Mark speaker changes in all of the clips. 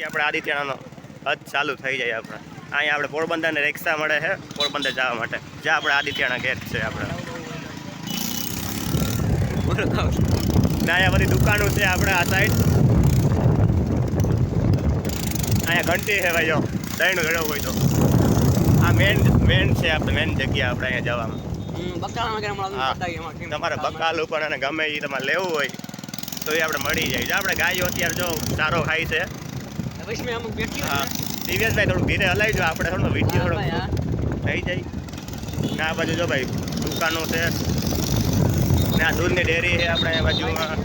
Speaker 1: કે આપણે આદિત્યનો હદ ચાલુ થઈ જાય આપણે. અહીંયા આપણે પોરબંદરને રિક્ષા મળે છે પોરબંદર જવા માટે. જ્યાં આપણે આદિત્યના ગેટ છે આપણે. ને અહીંયા બધી દુકાનો છે આપણે આ સાઈડ અહીંયા ઘંટી છે ભાઈ જો ઘડ્યો હોય તો. આ મેન મેન છે આપણે મેન જગ્યા આપણે અહીંયા જવામાં. તમારે બકાલ ઉપર અને ગમે એ તમારે લેવું હોય તો એ આપણે મળી જાય. આપણે ગાયો અત્યારે જો સારો ખાય છે હા. દિવ્યેશભાઈ થોડું ધીરે હલાવજો આપણે થોડો વીડિયો થોડો થઈ જાય. ને આ બાજુ જો ભાઈ દુકાનો છે. ને આ દૂધની ડેરી છે આપણે બાજુમાં.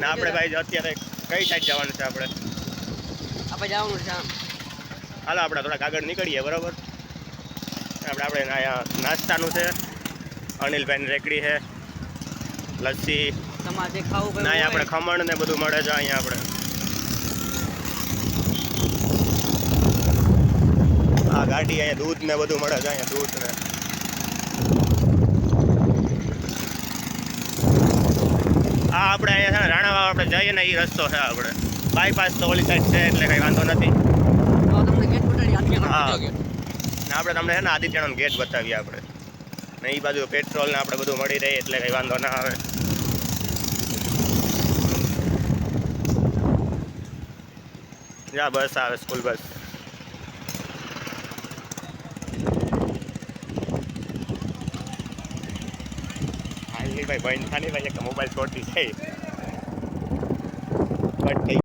Speaker 1: ને આપણે ભાઈ અત્યારે કઈ સાઈડ જવાનું છે આપણે? હાલો આપણે થોડાક આગળ નીકળીએ બરોબર? આપણે આપણે નાસ્તાનું છે. અનિલભાઈની રેકડી છે. લસ્સી
Speaker 2: તમારે ખાવું
Speaker 1: ને આપણે ખમણ ને બધું મળે છે અહીંયા આપણે. આ ગાડી અહીંયા દૂધ ને બધું મળે છે અહીંયા દૂધ ને. આ આપણે અહીંયા છે ને રાણાવાવ આપણે જઈએ ને એ રસ્તો છે આપણે. બાયપાસ તો ઓલી સાઈડ છે એટલે કંઈ વાંધો નથી. હા. આપણે તમને છે ને આદિત્યનો ગેટ બતાવીએ આપણે. ને એ બાજુ પેટ્રોલ ને આપણે બધું મળી રહે એટલે કંઈ વાંધો ના આવે. જા, બસ આવે સ્કૂલ બસ હાલની ભાઈ ભાઈ થાની ભાઈ, એક મોબાઈલ છોડી જાય